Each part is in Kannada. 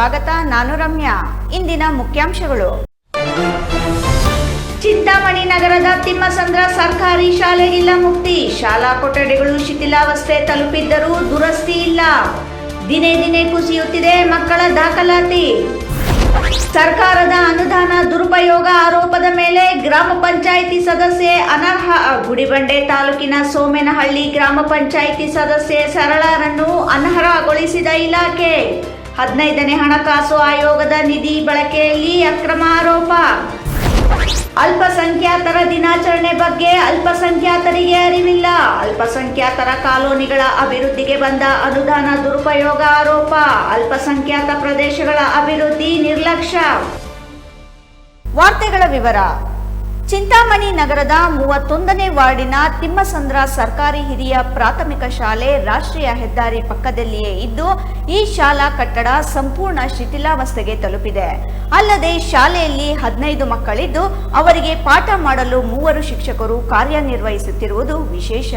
ಸ್ವಾಗತ ನಾನು ರಮ್ಯಾ. ಇಂದಿನ ಮುಖ್ಯಾಂಶಗಳು. ಚಿಂತಾಮಣಿ ನಗರದ ತಿಮ್ಮಸಂದ್ರ ಸರ್ಕಾರಿ ಶಾಲೆ ಇಲ್ಲ ಮುಕ್ತಿ. ಶಾಲಾ ಕೊಠಡಿಗಳು ಶಿಥಿಲಾವಸ್ಥೆ ತಲುಪಿದ್ದರೂ ದುರಸ್ತಿ ಇಲ್ಲ. ದಿನೇ ದಿನೇ ಕುಸಿಯುತ್ತಿದೆ ಮಕ್ಕಳ ದಾಖಲಾತಿ. ಸರ್ಕಾರದ ಅನುದಾನ ದುರುಪಯೋಗ ಆರೋಪದ ಮೇಲೆ ಗ್ರಾಮ ಪಂಚಾಯಿತಿ ಸದಸ್ಯೆ ಅನರ್ಹ. ಗುಡಿಬಂಡೆ ತಾಲೂಕಿನ ಸೋಮೇನಹಳ್ಳಿ ಗ್ರಾಮ ಪಂಚಾಯಿತಿ ಸದಸ್ಯೆ ಸರಳರನ್ನು ಅನರ್ಹಗೊಳಿಸಿದ ಇಲಾಖೆ. ಹದಿನೈದನೇ ಹಣಕಾಸು ಆಯೋಗದ ನಿಧಿ ಬಳಕೆಯಲ್ಲಿ ಅಕ್ರಮ ಆರೋಪ ಅಲ್ಪಸಂಖ್ಯಾತರ ದಿನಾಚರಣೆ ಬಗ್ಗೆ ಅಲ್ಪಸಂಖ್ಯಾತರಿಗೆ ಅರಿವಿಲ್ಲ. ಅಲ್ಪಸಂಖ್ಯಾತರ ಕಾಲೋನಿಗಳ ಅಭಿವೃದ್ಧಿಗೆ ಬಂದ ಅನುದಾನ ದುರುಪಯೋಗ ಆರೋಪ. ಅಲ್ಪಸಂಖ್ಯಾತ ಪ್ರದೇಶಗಳ ಅಭಿವೃದ್ಧಿ ನಿರ್ಲಕ್ಷ್ಯ. ವಾರ್ತೆಗಳ ವಿವರ. ಚಿಂತಾಮಣಿ ನಗರದ ಮೂವತ್ತೊಂದನೇ ವಾರ್ಡಿನ ತಿಮ್ಮಸಂದ್ರ ಸರ್ಕಾರಿ ಹಿರಿಯ ಪ್ರಾಥಮಿಕ ಶಾಲೆ ರಾಷ್ಟ್ರೀಯ ಹೆದ್ದಾರಿ ಪಕ್ಕದಲ್ಲಿಯೇ ಇದ್ದು, ಈ ಶಾಲಾ ಕಟ್ಟಡ ಸಂಪೂರ್ಣ ಶಿಥಿಲಾವಸ್ಥೆಗೆ ತಲುಪಿದೆ. ಅಲ್ಲದೆ ಶಾಲೆಯಲ್ಲಿ ಹದಿನೈದು ಮಕ್ಕಳಿದ್ದು, ಅವರಿಗೆ ಪಾಠ ಮಾಡಲು ಮೂವರು ಶಿಕ್ಷಕರು ಕಾರ್ಯನಿರ್ವಹಿಸುತ್ತಿರುವುದು ವಿಶೇಷ.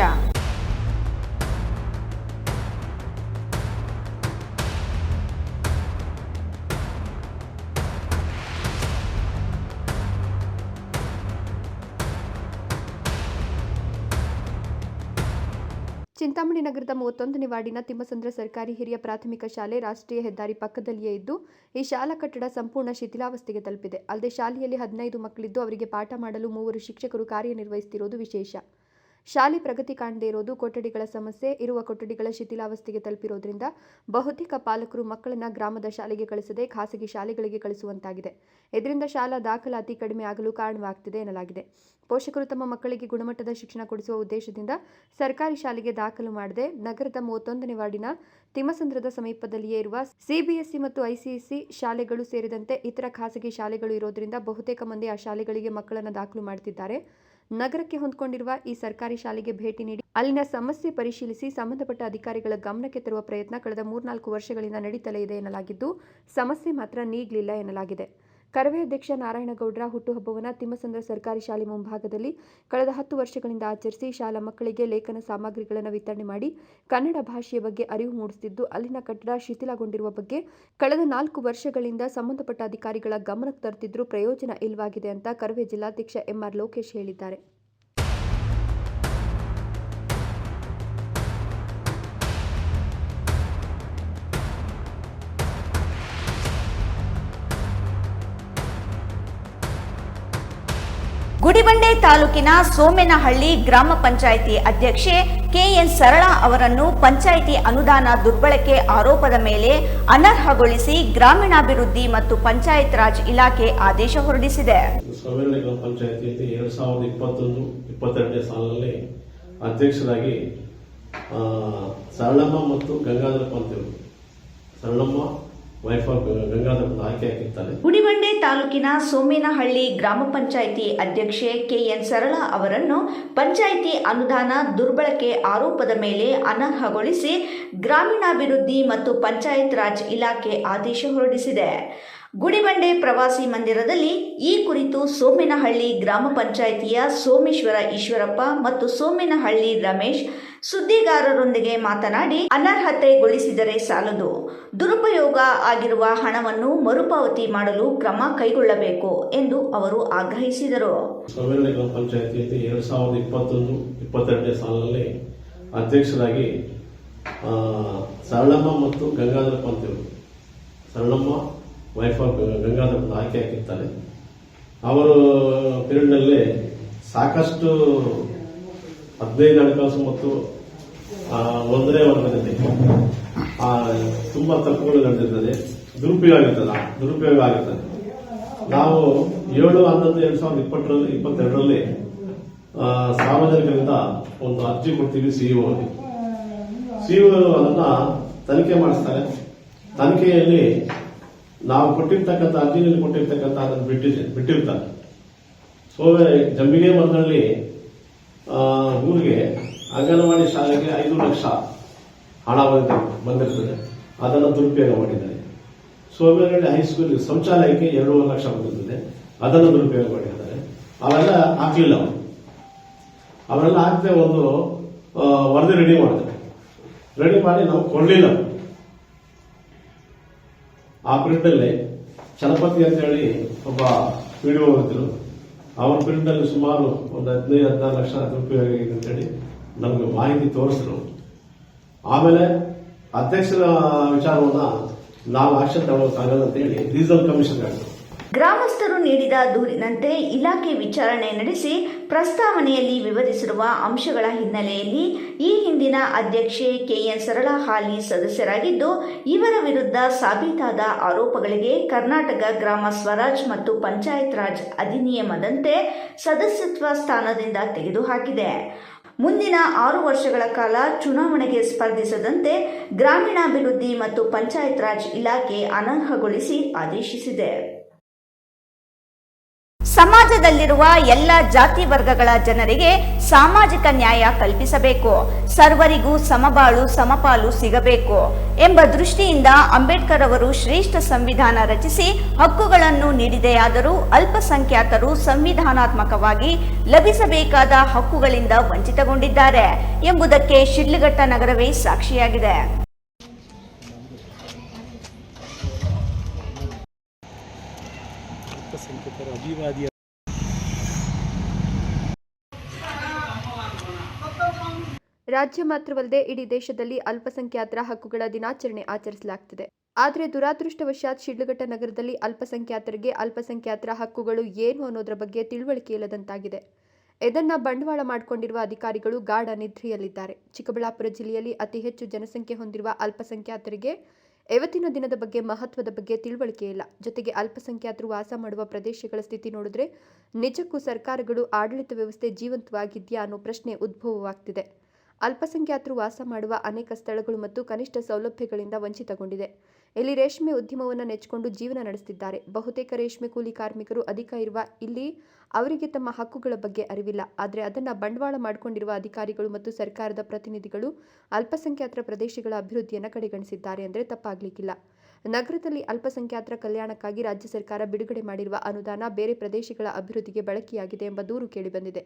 ಚಿಂತಾಮಣಿ ನಗರದ ಮೂವತ್ತೊಂದನೇ ವಾರ್ಡಿನ ತಿಮ್ಮಸಂದ್ರ ಸರ್ಕಾರಿ ಹಿರಿಯ ಪ್ರಾಥಮಿಕ ಶಾಲೆ ರಾಷ್ಟ್ರೀಯ ಹೆದ್ದಾರಿ ಪಕ್ಕದಲ್ಲಿಯೇ ಇದ್ದು, ಈ ಶಾಲಾ ಕಟ್ಟಡ ಸಂಪೂರ್ಣ ಶಿಥಿಲಾವಸ್ಥೆಗೆ ತಲುಪಿದೆ. ಅಲ್ಲದೆ ಶಾಲೆಯಲ್ಲಿ ಹದಿನೈದು ಮಕ್ಕಳಿದ್ದು, ಅವರಿಗೆ ಪಾಠ ಮಾಡಲು ಮೂವರು ಶಿಕ್ಷಕರು ಕಾರ್ಯನಿರ್ವಹಿಸುತ್ತಿರುವುದು ವಿಶೇಷ. ಶಾಲೆ ಪ್ರಗತಿ ಕಾಣದೇ ಇರೋದು ಕೊಠಡಿಗಳ ಸಮಸ್ಯೆ, ಇರುವ ಕೊಠಡಿಗಳ ಶಿಥಿಲಾವಸ್ಥೆಗೆ ತಲುಪಿರೋದ್ರಿಂದ ಬಹುತೇಕ ಪಾಲಕರು ಮಕ್ಕಳನ್ನ ಗ್ರಾಮದ ಶಾಲೆಗೆ ಕಳಿಸದೆ ಖಾಸಗಿ ಶಾಲೆಗಳಿಗೆ ಕಳಿಸುವಂತಾಗಿದೆ. ಇದರಿಂದ ಶಾಲಾ ದಾಖಲಾತಿ ಕಡಿಮೆ ಆಗಲು ಕಾರಣವಾಗ್ತಿದೆ ಎನ್ನಲಾಗಿದೆ. ಪೋಷಕರು ತಮ್ಮ ಮಕ್ಕಳಿಗೆ ಗುಣಮಟ್ಟದ ಶಿಕ್ಷಣ ಕೊಡಿಸುವ ಉದ್ದೇಶದಿಂದ ಸರ್ಕಾರಿ ಶಾಲೆಗೆ ದಾಖಲು ಮಾಡದೆ ನಗರದ ಮೂವತ್ತೊಂದನೇ ವಾರ್ಡಿನ ತಿಮ್ಮಸಂದ್ರದ ಸಮೀಪದಲ್ಲಿಯೇ ಇರುವ ಸಿಬಿಎಸ್ಇ ಮತ್ತು ಐಸಿಎಸ್ಸಿ ಶಾಲೆಗಳು ಸೇರಿದಂತೆ ಇತರ ಖಾಸಗಿ ಶಾಲೆಗಳು ಇರೋದ್ರಿಂದ ಬಹುತೇಕ ಮಂದಿ ಆ ಶಾಲೆಗಳಿಗೆ ಮಕ್ಕಳನ್ನು ದಾಖಲು ಮಾಡುತ್ತಿದ್ದಾರೆ ನಗರಕ್ಕೆ ಹೊಂದಿಕೊಂಡಿರುವ ಈ ಸರ್ಕಾರಿ ಶಾಲೆಗೆ ಭೇಟಿ ನೀಡಿ ಅಲ್ಲಿನ ಸಮಸ್ಯೆ ಪರಿಶೀಲಿಸಿ ಸಂಬಂಧಪಟ್ಟ ಅಧಿಕಾರಿಗಳ ಗಮನಕ್ಕೆ ತರುವ ಪ್ರಯತ್ನ ಕಳೆದ ಮೂರ್ನಾಲ್ಕು ವರ್ಷಗಳಿಂದ ನಡೀತಲೇ ಇದೆ ಎನ್ನಲಾಗಿದ್ದು, ಸಮಸ್ಯೆ ಮಾತ್ರ ನೀಗಲಿಲ್ಲ ಎನ್ನಲಾಗಿದೆ. ಕರವೇ ಅಧ್ಯಕ್ಷ ನಾರಾಯಣಗೌಡರ ಹುಟ್ಟುಹಬ್ಬವನ್ನು ತಿಮ್ಮಸಂದ್ರ ಸರ್ಕಾರಿ ಶಾಲೆ ಮುಂಭಾಗದಲ್ಲಿ ಕಳೆದ ಹತ್ತು ವರ್ಷಗಳಿಂದ ಆಚರಿಸಿ ಶಾಲಾ ಮಕ್ಕಳಿಗೆ ಲೇಖನ ಸಾಮಗ್ರಿಗಳನ್ನು ವಿತರಣೆ ಮಾಡಿ ಕನ್ನಡ ಭಾಷೆಯ ಬಗ್ಗೆ ಅರಿವು ಮೂಡಿಸುತ್ತಿದ್ದು, ಅಲ್ಲಿನ ಕಟ್ಟಡ ಶಿಥಿಲಗೊಂಡಿರುವ ಬಗ್ಗೆ ಕಳೆದ ನಾಲ್ಕು ವರ್ಷಗಳಿಂದ ಸಂಬಂಧಪಟ್ಟ ಅಧಿಕಾರಿಗಳ ಗಮನಕ್ಕೆ ತರುತ್ತಿದ್ದರೂ ಪ್ರಯೋಜನ ಇಲ್ಲವಾಗಿದೆ ಅಂತ ಕರವೇ ಜಿಲ್ಲಾಧ್ಯಕ್ಷ ಎಂಆರ್ ಲೋಕೇಶ್ ಹೇಳಿದ್ದಾರೆ. ತಾಲೂಕಿನ ಸೋಮೇನಹಳ್ಳಿ ಗ್ರಾಮ ಪಂಚಾಯಿತಿ ಅಧ್ಯಕ್ಷೆ ಕೆಎನ್ ಸರಳ ಅವರನ್ನು ಪಂಚಾಯಿತಿ ಅನುದಾನ ದುರ್ಬಳಕೆ ಆರೋಪದ ಮೇಲೆ ಅನರ್ಹಗೊಳಿಸಿ ಗ್ರಾಮೀಣಾಭಿವೃದ್ಧಿ ಮತ್ತು ಪಂಚಾಯತ್ ರಾಜ್ ಇಲಾಖೆ ಆದೇಶ ಹೊರಡಿಸಿದೆ. ಗ್ರಾಮ ಪಂಚಾಯಿತಿ ಎರಡ್ ಸಾವಿರದ ಇಪ್ಪತ್ತೊಂದು, ಇಪ್ಪತ್ತೆರಡನೇ ಸಾಲಿನಲ್ಲಿ ಅಧ್ಯಕ್ಷರಾಗಿ ಸರಳಮ್ಮ ಮತ್ತು ಗಂಗಾಧರಪ್ಪ ಅಂತೇಳಿ ಸರಳಮ್ಮ ವೈಫ್ ಆಗಿರ್ತಾರೆ ಗುಡಿಬಂಡೆ ತಾಲೂಕಿನ ಸೋಮೇನಹಳ್ಳಿ ಗ್ರಾಮ ಪಂಚಾಯಿತಿ ಅಧ್ಯಕ್ಷೆ ಕೆಎನ್ ಸರಳ ಅವರನ್ನು ಪಂಚಾಯಿತಿ ಅನುದಾನ ದುರ್ಬಳಕೆ ಆರೋಪದ ಮೇಲೆ ಅನರ್ಹಗೊಳಿಸಿ ಗ್ರಾಮೀಣಾಭಿವೃದ್ಧಿ ಮತ್ತು ಪಂಚಾಯತ್ ರಾಜ್ ಇಲಾಖೆ ಆದೇಶ ಹೊರಡಿಸಿದೆ. ಗುಡಿಬಂಡೆ ಪ್ರವಾಸಿ ಮಂದಿರದಲ್ಲಿ ಈ ಕುರಿತು ಸೋಮೇನಹಳ್ಳಿ ಗ್ರಾಮ ಪಂಚಾಯಿತಿಯ ಸೋಮೇಶ್ವರ ಈಶ್ವರಪ್ಪ ಮತ್ತು ಸೋಮೇನಹಳ್ಳಿ ರಮೇಶ್ ಸುದ್ದಿಗಾರರೊಂದಿಗೆ ಮಾತನಾಡಿ ಅನರ್ಹತೆಗೊಳಿಸಿದರೆ ಸಾಲದು. ದುರುಪಯೋಗ ಆಗಿರುವ ಹಣವನ್ನು ಮರುಪಾವತಿ ಮಾಡಲು ಕ್ರಮ ಕೈಗೊಳ್ಳಬೇಕು ಎಂದು ಅವರು ಆಗ್ರಹಿಸಿದರು. ಗ್ರಾಮ ಪಂಚಾಯಿತಿ ಸಾವಿರದ ಸಾಲಿನಲ್ಲಿ ಅಧ್ಯಕ್ಷರಾಗಿ ಸರಳಮ್ಮ ಮತ್ತು ಗಂಗಾಧರ ಅಂತೇಳಿ ಸರಳಮ್ಮ ವೈಫ್ ಆಫ್ ಗಂಗಾಧರಪ್ಪ ಆಯ್ಕೆ ಹಾಕಿರ್ತಾರೆ ಅವರು ಪೀರಿಯಡ್ನಲ್ಲಿ ಸಾಕಷ್ಟು ಹದಿನೈದು ಹಣಕಾಸು ಮತ್ತು ಒಂದನೇ ವರ್ಗದಲ್ಲಿ ತುಂಬಾ ತಪ್ಪುಗಳು ನಡೆದಿರ್ತದೆ. ದುರುಪಯೋಗ ಆಗಿರ್ತದೆ ದುರುಪಯೋಗ ಆಗುತ್ತದೆ ನಾವು ಏಳು, ಹನ್ನೊಂದು, ಎರಡ್ ಸಾವಿರದ ಇಪ್ಪತ್ತರಲ್ಲಿ, ಇಪ್ಪತ್ತೆರಡರಲ್ಲಿ ಸಾರ್ವಜನಿಕರಿಂದ ಒಂದು ಅರ್ಜಿ ಕೊಡ್ತೀವಿ ಸಿಇಒ ಸಿಇಒ ಅದನ್ನ ತನಿಖೆ ಮಾಡಿಸ್ತಾರೆ. ತನಿಖೆಯಲ್ಲಿ ನಾವು ಕೊಟ್ಟಿರ್ತಕ್ಕಂಥ ಅರ್ಜಿನಲ್ಲಿ ಕೊಟ್ಟಿರ್ತಕ್ಕಂಥ ಅದನ್ನು ಬಿಟ್ಟಿದೆ, ಬಿಟ್ಟಿರ್ತಾರೆ. ಸೋವೆ ಜಂಬಿಗೆ ಮರದಲ್ಲಿ ಊರಿಗೆ ಅಂಗನವಾಡಿ ಶಾಲೆಗೆ ಐದು ಲಕ್ಷ ಹಣ ಬಂದಿರ್ತದೆ. ಅದನ್ನು ದುರುಪಯೋಗ ಮಾಡಿದ್ದಾರೆ. ಸೋಮೇನಹಳ್ಳಿ ಹೈಸ್ಕೂಲ್ ಶೌಚಾಲಯಕ್ಕೆ ಎರಡೂವರೆ ಲಕ್ಷ ಬಂದಿರ್ತದೆ. ಅದನ್ನು ದುರುಪಯೋಗ ಮಾಡಿದ್ದಾರೆ. ಅವೆಲ್ಲ ಹಾಕ್ಲಿಲ್ಲ ಅವರು. ಅವರೆಲ್ಲ ಹಾಕದೆ ಒಂದು ವರದಿ ರೆಡಿ ಮಾಡ್ತಾರೆ ರೆಡಿ ಮಾಡಿ ನಾವು ಕೊಡಲಿಲ್ಲ ಆ ಪ್ರಿಂಟಲ್ಲಿ ಚಲಪತಿ ಅಂತ ಹೇಳಿ ಒಬ್ಬ ವಿಡಿಯೋ ಇದ್ರು ಅವ್ರ ಪ್ರಿಂಟಲ್ಲಿ ಸುಮಾರು ಒಂದು ಹದಿನೈದು, ಹದಿನಾರು ಲಕ್ಷ ರೂಪಾಯಿ ಆಗಿದೆ ಅಂತೇಳಿ ನಮಗೆ ಮಾಹಿತಿ ತೋರಿಸಿದ್ರು ಆಮೇಲೆ ಅಧ್ಯಕ್ಷರ ವಿಚಾರವನ್ನ ನಾವು ಆಕ್ಷನ್ ತಗೊಳ್ಳೋಕ್ಕಾಗಲ್ಲ ಅಂತ ಹೇಳಿ ಡೀಸೆಲ್ ಕಮಿಷನ್ ಹಾಕಿದ್ರು ಗ್ರಾಮಸ್ಥರು ನೀಡಿದ ದೂರಿನಂತೆ ಇಲಾಖೆ ವಿಚಾರಣೆ ನಡೆಸಿ ಪ್ರಸ್ತಾವನೆಯಲ್ಲಿ ವಿವರಿಸಿರುವ ಅಂಶಗಳ ಹಿನ್ನೆಲೆಯಲ್ಲಿ ಈ ಹಿಂದಿನ ಅಧ್ಯಕ್ಷೆ ಕೆಎನ್ ಸರಳ ಹಾಲಿ ಸದಸ್ಯರಾಗಿದ್ದು, ಇವರ ವಿರುದ್ಧ ಸಾಬೀತಾದ ಆರೋಪಗಳಿಗೆ ಕರ್ನಾಟಕ ಗ್ರಾಮ ಸ್ವರಾಜ್ ಮತ್ತು ಪಂಚಾಯತ್ ರಾಜ್ ಅಧಿನಿಯಮದಂತೆ ಸದಸ್ಯತ್ವ ಸ್ಥಾನದಿಂದ ತೆಗೆದುಹಾಕಿದೆ. ಮುಂದಿನ ಆರು ವರ್ಷಗಳ ಕಾಲ ಚುನಾವಣೆಗೆ ಸ್ಪರ್ಧಿಸದಂತೆ ಗ್ರಾಮೀಣಾಭಿವೃದ್ಧಿ ಮತ್ತು ಪಂಚಾಯತ್ ರಾಜ್ ಇಲಾಖೆ ಅನರ್ಹಗೊಳಿಸಿ ಆದೇಶಿಸಿದೆ. ಸಮಾಜದಲ್ಲಿರುವ ಎಲ್ಲ ಜಾತಿ ವರ್ಗಗಳ ಜನರಿಗೆ ಸಾಮಾಜಿಕ ನ್ಯಾಯ ಕಲ್ಪಿಸಬೇಕು. ಸರ್ವರಿಗೂ ಸಮಬಾಳು, ಸಮಪಾಲು ಸಿಗಬೇಕು ಎಂಬ ದೃಷ್ಟಿಯಿಂದ ಅಂಬೇಡ್ಕರ್ ಅವರು ಶ್ರೇಷ್ಠ ಸಂವಿಧಾನ ರಚಿಸಿ ಹಕ್ಕುಗಳನ್ನು ನೀಡಿದೆಯಾದರೂ ಅಲ್ಪಸಂಖ್ಯಾತರು ಸಂವಿಧಾನಾತ್ಮಕವಾಗಿ ಲಭಿಸಬೇಕಾದ ಹಕ್ಕುಗಳಿಂದ ವಂಚಿತಗೊಂಡಿದ್ದಾರೆ ಎಂಬುದಕ್ಕೆ ಶಿಡ್ಲಘಟ್ಟ ನಗರವೇ ಸಾಕ್ಷಿಯಾಗಿದೆ. ರಾಜ್ಯ ಮಾತ್ರವಲ್ಲದೆ ಇಡೀ ದೇಶದಲ್ಲಿ ಅಲ್ಪಸಂಖ್ಯಾತರ ಹಕ್ಕುಗಳ ದಿನಾಚರಣೆ ಆಚರಿಸಲಾಗ್ತಿದೆ. ಆದರೆ ದುರಾದೃಷ್ಟವಶಾತ್ ಶಿಡ್ಲಘಟ್ಟ ನಗರದಲ್ಲಿ ಅಲ್ಪಸಂಖ್ಯಾತರಿಗೆ ಅಲ್ಪಸಂಖ್ಯಾತರ ಹಕ್ಕುಗಳು ಏನು ಅನ್ನೋದರ ಬಗ್ಗೆ ತಿಳುವಳಿಕೆ ಇಲ್ಲದಂತಾಗಿದೆ. ಇದನ್ನ ಬಂಡವಾಳ ಮಾಡಿಕೊಂಡಿರುವ ಅಧಿಕಾರಿಗಳು ಗಾಢ ನಿದ್ರೆಯಲ್ಲಿದ್ದಾರೆ. ಚಿಕ್ಕಬಳ್ಳಾಪುರ ಜಿಲ್ಲೆಯಲ್ಲಿ ಅತಿ ಹೆಚ್ಚು ಜನಸಂಖ್ಯೆ ಹೊಂದಿರುವ ಅಲ್ಪಸಂಖ್ಯಾತರಿಗೆ ಇವತ್ತಿನ ದಿನದ ಬಗ್ಗೆ ಮಹತ್ವದ ಬಗ್ಗೆ ತಿಳುವಳಿಕೆ ಇಲ್ಲ. ಜೊತೆಗೆ ಅಲ್ಪಸಂಖ್ಯಾತರು ವಾಸ ಮಾಡುವ ಪ್ರದೇಶಗಳ ಸ್ಥಿತಿ ನೋಡಿದ್ರೆ ನಿಜಕ್ಕೂ ಸರ್ಕಾರಗಳು ಆಡಳಿತ ವ್ಯವಸ್ಥೆ ಜೀವಂತವಾಗಿದೆಯಾ ಅನ್ನೋ ಪ್ರಶ್ನೆ ಉದ್ಭವವಾಗ್ತಿದೆ. ಅಲ್ಪಸಂಖ್ಯಾತರು ವಾಸ ಮಾಡುವ ಅನೇಕ ಸ್ಥಳಗಳು ಮತ್ತು ಕನಿಷ್ಠ ಸೌಲಭ್ಯಗಳಿಂದ ವಂಚಿತಗೊಂಡಿದೆ. ಇಲ್ಲಿ ರೇಷ್ಮೆ ಉದ್ಯಮವನ್ನು ನೆಚ್ಚಿಕೊಂಡು ಜೀವನ ನಡೆಸುತ್ತಿದ್ದಾರೆ ಬಹುತೇಕ ರೇಷ್ಮೆ ಕೂಲಿ ಕಾರ್ಮಿಕರು ಅಧಿಕ ಇರುವ ಇಲ್ಲಿ ಅವರಿಗೆ ತಮ್ಮ ಹಕ್ಕುಗಳ ಬಗ್ಗೆ ಅರಿವಿಲ್ಲ. ಆದರೆ ಅದನ್ನು ಬಂಡವಾಳ ಮಾಡಿಕೊಂಡಿರುವ ಅಧಿಕಾರಿಗಳು ಮತ್ತು ಸರ್ಕಾರದ ಪ್ರತಿನಿಧಿಗಳು ಅಲ್ಪಸಂಖ್ಯಾತರ ಪ್ರದೇಶಗಳ ಅಭಿವೃದ್ಧಿಯನ್ನು ಕಡೆಗಣಿಸಿದ್ದಾರೆ ಅಂದರೆ ತಪ್ಪಾಗಲಿಕ್ಕಿಲ್ಲ. ನಗರದಲ್ಲಿ ಅಲ್ಪಸಂಖ್ಯಾತರ ಕಲ್ಯಾಣಕ್ಕಾಗಿ ರಾಜ್ಯ ಸರ್ಕಾರ ಬಿಡುಗಡೆ ಮಾಡಿರುವ ಅನುದಾನ ಬೇರೆ ಪ್ರದೇಶಗಳ ಅಭಿವೃದ್ಧಿಗೆ ಬಳಕೆಯಾಗಿದೆ ಎಂಬ ದೂರು ಕೇಳಿಬಂದಿದೆ.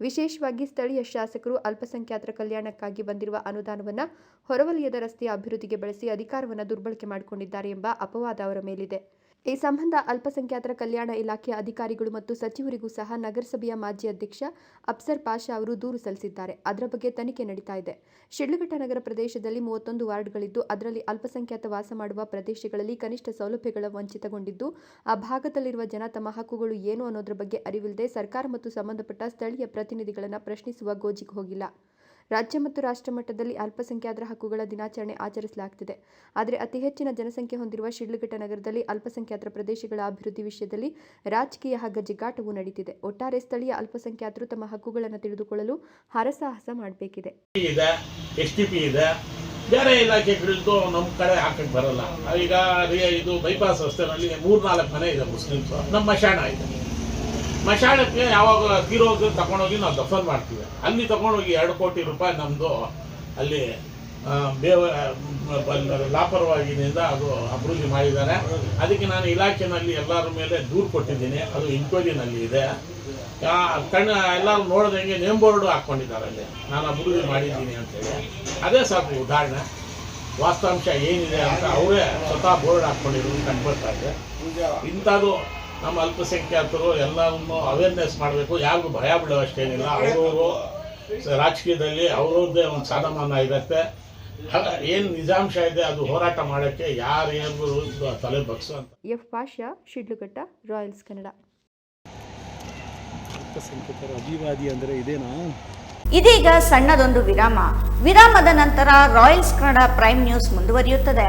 ವಿಶೇಷವಾಗಿ ಸ್ಥಳೀಯ ಶಾಸಕರು ಅಲ್ಪಸಂಖ್ಯಾತರ ಕಲ್ಯಾಣಕ್ಕಾಗಿ ಬಂದಿರುವ ಅನುದಾನವನ್ನು ಹೊರವಲಯದ ರಸ್ತೆಯ ಅಭಿವೃದ್ಧಿಗೆ ಬಳಸಿ ಅಧಿಕಾರವನ್ನು ದುರ್ಬಳಕೆ ಮಾಡಿಕೊಂಡಿದ್ದಾರೆ ಎಂಬ ಅಪವಾದ ಅವರ ಮೇಲಿದೆ. ಈ ಸಂಬಂಧ ಅಲ್ಪಸಂಖ್ಯಾತರ ಕಲ್ಯಾಣ ಇಲಾಖೆಯ ಅಧಿಕಾರಿಗಳು ಮತ್ತು ಸಚಿವರಿಗೂ ಸಹ ನಗರಸಭೆಯ ಮಾಜಿ ಅಧ್ಯಕ್ಷ ಅಫ್ಸರ್ ಪಾಷಾ ಅವರು ದೂರು ಸಲ್ಲಿಸಿದ್ದಾರೆ. ಅದರ ಬಗ್ಗೆ ತನಿಖೆ ನಡೀತಾ ಇದೆ. ಶಿಡ್ಲಘಟ್ಟ ನಗರ ಪ್ರದೇಶದಲ್ಲಿ ಮೂವತ್ತೊಂದು ವಾರ್ಡ್ಗಳಿದ್ದು, ಅದರಲ್ಲಿ ಅಲ್ಪಸಂಖ್ಯಾತ ವಾಸ ಮಾಡುವ ಪ್ರದೇಶಗಳಲ್ಲಿ ಕನಿಷ್ಠ ಸೌಲಭ್ಯಗಳ ವಂಚಿತಗೊಂಡಿದ್ದು, ಆ ಭಾಗದಲ್ಲಿರುವ ಜನ ತಮ್ಮ ಹಕ್ಕುಗಳು ಏನು ಅನ್ನೋದ್ರ ಬಗ್ಗೆ ಅರಿವಿಲ್ಲದೆ ಸರ್ಕಾರ ಮತ್ತು ಸಂಬಂಧಪಟ್ಟ ಸ್ಥಳೀಯ ಪ್ರತಿನಿಧಿಗಳನ್ನು ಪ್ರಶ್ನಿಸುವ ಗೋಜಿಗೆ ಹೋಗಿಲ್ಲ. ರಾಜ್ಯ ಮತ್ತು ರಾಷ್ಟ್ರ ಮಟ್ಟದಲ್ಲಿ ಅಲ್ಪಸಂಖ್ಯಾತರ ಹಕ್ಕುಗಳ ದಿನಾಚರಣೆ ಆಚರಿಸಲಾಗುತ್ತಿದೆ ಆದರೆ ಅತಿ ಹೆಚ್ಚಿನ ಜನಸಂಖ್ಯೆ ಹೊಂದಿರುವ ಶಿಡ್ಲಘಟ್ಟ ನಗರದಲ್ಲಿ ಅಲ್ಪಸಂಖ್ಯಾತರ ಪ್ರದೇಶಗಳ ಅಭಿವೃದ್ಧಿ ವಿಷಯದಲ್ಲಿ ರಾಜಕೀಯ ಹಗ್ಗಜಿಗಾಟವು ನಡೀತಿದೆ. ಒಟ್ಟಾರೆ ಸ್ಥಳೀಯ ಅಲ್ಪಸಂಖ್ಯಾತರು ತಮ್ಮ ಹಕ್ಕುಗಳನ್ನು ತಿಳಿದುಕೊಳ್ಳಲು ಹರಸಾಹಸ ಮಾಡಬೇಕಿದೆ. ಬೇರೆ ಇಲಾಖೆ ಬೇರೆ ನಮ್ಮ ಕಡೆ ಹಾಕಕ್ಕೆ ಬರಲ್ಲ. ಈಗ ಇದು ಬೈಪಾಸ್ ರಸ್ತೆನಲ್ಲಿ ಮೂರ್ನಾಲ್ಕು ಮನೆ ಇದೆ ಮುಸ್ಲಿಮ್ಸ್. ನಮ್ಮ ಮಶಾಣ ಇದೆ. ಮಶಾಣಕ್ಕೆ ಯಾವಾಗ ತೀರೋಗಿ ತಗೊಂಡೋಗಿ ನಾವು ದಫನ್ ಮಾಡ್ತೀವಿ. ಅಲ್ಲಿ ತಗೊಂಡೋಗಿ ಎರಡು ಕೋಟಿ ರೂಪಾಯಿ ನಮ್ಮದು ಅಲ್ಲಿ ಬೇವ ಲಾಪರವಾಗಿನಿಂದ ಅದು ಅಭಿವೃದ್ಧಿ ಮಾಡಿದ್ದಾರೆ. ಅದಕ್ಕೆ ನಾನು ಇಲಾಖೆನಲ್ಲಿ ಎಲ್ಲರ ಮೇಲೆ ದೂರು ಕೊಟ್ಟಿದ್ದೀನಿ. ಅದು ಇನ್ಕ್ವೈರಿನಲ್ಲಿ ಇದೆ. ಕಣ್ಣ, ಎಲ್ಲರೂ ನೋಡ್ದಂಗೆ ನೇಮ್ ಬೋರ್ಡು ಹಾಕ್ಕೊಂಡಿದ್ದಾರೆ ಅಲ್ಲಿ. ನಾನು ಅಭಿವೃದ್ಧಿ ಮಾಡಿದ್ದೀನಿ ಅಂತೇಳಿ ಅದೇ ಸಾಕು ಉದಾಹರಣೆ. ವಾಸ್ತವಾಂಶ ಏನಿದೆ ಅಂತ ಅವರೇ ಸ್ವತಃ ಬೋರ್ಡ್ ಹಾಕ್ಕೊಂಡಿರೋದು ಕಂಡುಬರ್ತಾ ಇದೆ. ಇಂಥದ್ದು ನಮ್ಮ ಅಲ್ಪಸಂಖ್ಯಾತರು ಎಲ್ಲರನ್ನೂ ಅವೇರ್ನೆಸ್ ಮಾಡಬೇಕು. ಯಾರಿಗೂ ಭಯ ಬಿಡೋ ಅಷ್ಟೇನಿಲ್ಲ. ಅವರವರು ರಾಜಕೀಯದಲ್ಲಿ ಅವರದ್ದೇ ಒಂದು ಸ್ಥಾನಮಾನ ಇರುತ್ತೆ. ಏನು ನಿಜಾಂಶ ಇದೆ ಅದು ಹೋರಾಟ ಮಾಡೋಕ್ಕೆ ಯಾರು ತಲೆ ಬಗ್ಸು ಅಂತ. F Pasha Shidlaghatta Royals Kannada. ಅಲ್ಪಸಂಖ್ಯಾತರ ಅಭಿವಾದಿ ಅಂದರೆ ಇದೇನಾ? ಇದೀಗ ಸಣ್ಣದೊಂದು ವಿರಾಮ. ವಿರಾಮದ ನಂತರ ರಾಯಲ್ಸ್ ಕನ್ನಡ ಪ್ರೈಮ್ ನ್ಯೂಸ್ ಮುಂದುವರಿಯುತ್ತದೆ.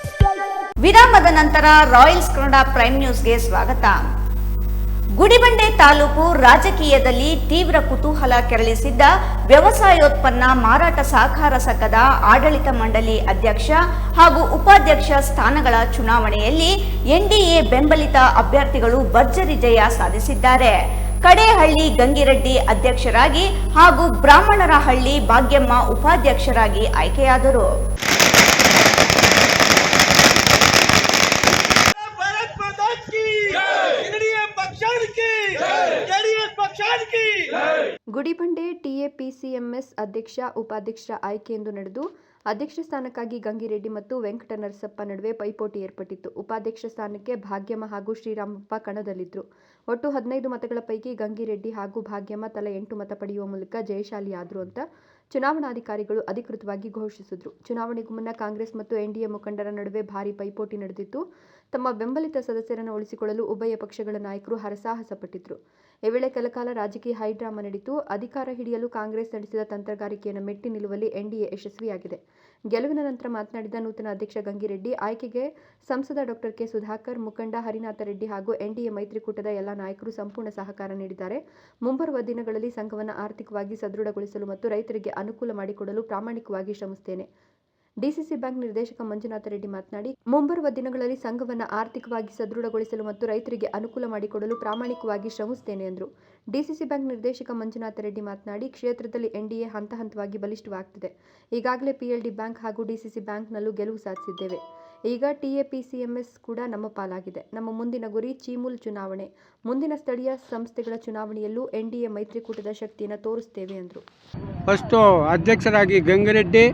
ವಿರಾಮದ ನಂತರ ರಾಯಲ್ಸ್ ಕನ್ನಡ ಪ್ರೈಮ್ ನ್ಯೂಸ್ಗೆ ಸ್ವಾಗತ. ಗುಡಿಬಂಡೆ ತಾಲೂಕು ರಾಜಕೀಯದಲ್ಲಿ ತೀವ್ರ ಕುತೂಹಲ ಕೆರಳಿಸಿದ್ದ ವ್ಯವಸಾಯೋತ್ಪನ್ನ ಮಾರಾಟ ಸಹಕಾರ ಸಂಘದ ಆಡಳಿತ ಮಂಡಳಿ ಅಧ್ಯಕ್ಷ ಹಾಗೂ ಉಪಾಧ್ಯಕ್ಷ ಸ್ಥಾನಗಳ ಚುನಾವಣೆಯಲ್ಲಿ ಎನ್ಡಿಎ ಬೆಂಬಲಿತ ಅಭ್ಯರ್ಥಿಗಳು ಭರ್ಜರಿ ಜಯ ಸಾಧಿಸಿದ್ದಾರೆ. ಕಡೇಹಳ್ಳಿ ಗಂಗಿರೆಡ್ಡಿ ಅಧ್ಯಕ್ಷರಾಗಿ ಹಾಗೂ ಬ್ರಾಹ್ಮಣರಹಳ್ಳಿ ಭಾಗ್ಯಮ್ಮ ಉಪಾಧ್ಯಕ್ಷರಾಗಿ ಆಯ್ಕೆಯಾದರು. ಗುಡಿಬಂಡೆ ಟಿಎಪಿಸಿಎಂಎಸ್ ಅಧ್ಯಕ್ಷ ಉಪಾಧ್ಯಕ್ಷ ಆಯ್ಕೆಯೆಂದು ನಡೆದು, ಅಧ್ಯಕ್ಷ ಸ್ಥಾನಕ್ಕಾಗಿ ಗಂಗಿರೆಡ್ಡಿ ಮತ್ತು ವೆಂಕಟ ನರಸಪ್ಪ ನಡುವೆ ಪೈಪೋಟಿ ಏರ್ಪಟ್ಟಿತ್ತು. ಉಪಾಧ್ಯಕ್ಷ ಸ್ಥಾನಕ್ಕೆ ಭಾಗ್ಯಮ್ಮ ಹಾಗೂ ಶ್ರೀರಾಮಪ್ಪ ಕಣದಲ್ಲಿದ್ದರು ಒಟ್ಟು ಹದಿನೈದು ಮತಗಳ ಪೈಕಿ ಗಂಗಿರೆಡ್ಡಿ ಹಾಗೂ ಭಾಗ್ಯಮ್ಮ ತಲಾ ಎಂಟು ಮತ ಪಡೆಯುವ ಮೂಲಕ ಜಯಶಾಲಿಯಾದರು ಅಂತ ಚುನಾವಣಾಧಿಕಾರಿಗಳು ಅಧಿಕೃತವಾಗಿ ಘೋಷಿಸಿದ್ರು. ಚುನಾವಣೆಗೂ ಮುನ್ನ ಕಾಂಗ್ರೆಸ್ ಮತ್ತು ಎನ್ಡಿಎ ಮುಖಂಡರ ನಡುವೆ ಭಾರಿ ಪೈಪೋಟಿ ನಡೆದಿತ್ತು. ತಮ್ಮ ಬೆಂಬಲಿತ ಸದಸ್ಯರನ್ನು ಉಳಿಸಿಕೊಳ್ಳಲು ಉಭಯ ಪಕ್ಷಗಳ ನಾಯಕರು ಹರಸಾಹಸ ಪಟ್ಟಿದ್ರು ಈ ವೇಳೆ ಕೆಲಕಾಲ ರಾಜಕೀಯ ಹೈಡ್ರಾಮಾ ನಡೆಯಿತು ಅಧಿಕಾರ ಹಿಡಿಯಲು ಕಾಂಗ್ರೆಸ್ ನಡೆಸಿದ ತಂತ್ರಗಾರಿಕೆಯನ್ನು ಮೆಟ್ಟಿ ನಿಲ್ಲುವಲ್ಲಿ ಎನ್ಡಿಎ ಯಶಸ್ವಿಯಾಗಿದೆ. ಗೆಲುವಿನ ನಂತರ ಮಾತನಾಡಿದ ನೂತನ ಅಧ್ಯಕ್ಷ ಗಂಗಿರೆಡ್ಡಿ, ಆಯ್ಕೆಗೆ ಸಂಸದ ಡಾಕ್ಟರ್ ಕೆ ಸುಧಾಕರ್, ಮುಖಂಡ ಹರಿನಾಥ ರೆಡ್ಡಿ ಹಾಗೂ ಎನ್ಡಿಎ ಮೈತ್ರಿಕೂಟದ ಎಲ್ಲ ನಾಯಕರು ಸಂಪೂರ್ಣ ಸಹಕಾರ ನೀಡಿದ್ದಾರೆ. ಮುಂಬರುವ ದಿನಗಳಲ್ಲಿ ಸಂಘವನ್ನು ಆರ್ಥಿಕವಾಗಿ ಸದೃಢಗೊಳಿಸಲು ಮತ್ತು ರೈತರಿಗೆ ಅನುಕೂಲ ಮಾಡಿಕೊಡಲು ಪ್ರಾಮಾಣಿಕವಾಗಿ ಶ್ರಮಿಸುತ್ತೇನೆ. ಡಿಸಿಸಿ ಬ್ಯಾಂಕ್ ನಿರ್ದೇಶಕ ಮಂಜುನಾಥ ರೆಡ್ಡಿ ಮಾತನಾಡಿ, ಮುಂಬರುವ ದಿನಗಳಲ್ಲಿ ಸಂಘವನ್ನು ಆರ್ಥಿಕವಾಗಿ ಸದೃಢಗೊಳಿಸಲು ಮತ್ತು ರೈತರಿಗೆ ಅನುಕೂಲ ಮಾಡಿಕೊಡಲು ಪ್ರಾಮಾಣಿಕವಾಗಿ ಶ್ರಮಿಸುತ್ತೇನೆ ಎಂದರು. ಡಿಸಿಸಿ ಬ್ಯಾಂಕ್ ನಿರ್ದೇಶಕ ಮಂಜುನಾಥ ರೆಡ್ಡಿ ಮಾತನಾಡಿ, ಕ್ಷೇತ್ರದಲ್ಲಿ ಎನ್ಡಿಎ ಹಂತ ಹಂತವಾಗಿ ಬಲಿಷ್ಠವಾಗ್ತಿದೆ. ಈಗಾಗಲೇ ಪಿಎಲ್ಡಿ ಬ್ಯಾಂಕ್ ಹಾಗೂ ಡಿಸಿಸಿ ಬ್ಯಾಂಕ್ನಲ್ಲೂ ಗೆಲುವು ಸಾಧಿಸಿದ್ದೇವೆ. ಈಗ ಟಿಎಪಿಸಿಎಂಎಸ್ ಕೂಡ ನಮ್ಮ ಪಾಲಾಗಿದೆ. ನಮ್ಮ ಮುಂದಿನ ಗುರಿ ಚೀಮೂಲ್ ಚುನಾವಣೆ. ಮುಂದಿನ ಸ್ಥಳೀಯ ಸಂಸ್ಥೆಗಳ ಚುನಾವಣೆಯಲ್ಲೂ ಎನ್ಡಿಎ ಮೈತ್ರಿಕೂಟದ ಶಕ್ತಿಯನ್ನು ತೋರಿಸುತ್ತೇವೆ ಎಂದರು. ಫಸ್ಟು ಅಧ್ಯಕ್ಷರಾಗಿ ಗಂಗಿರೆಡ್ಡಿ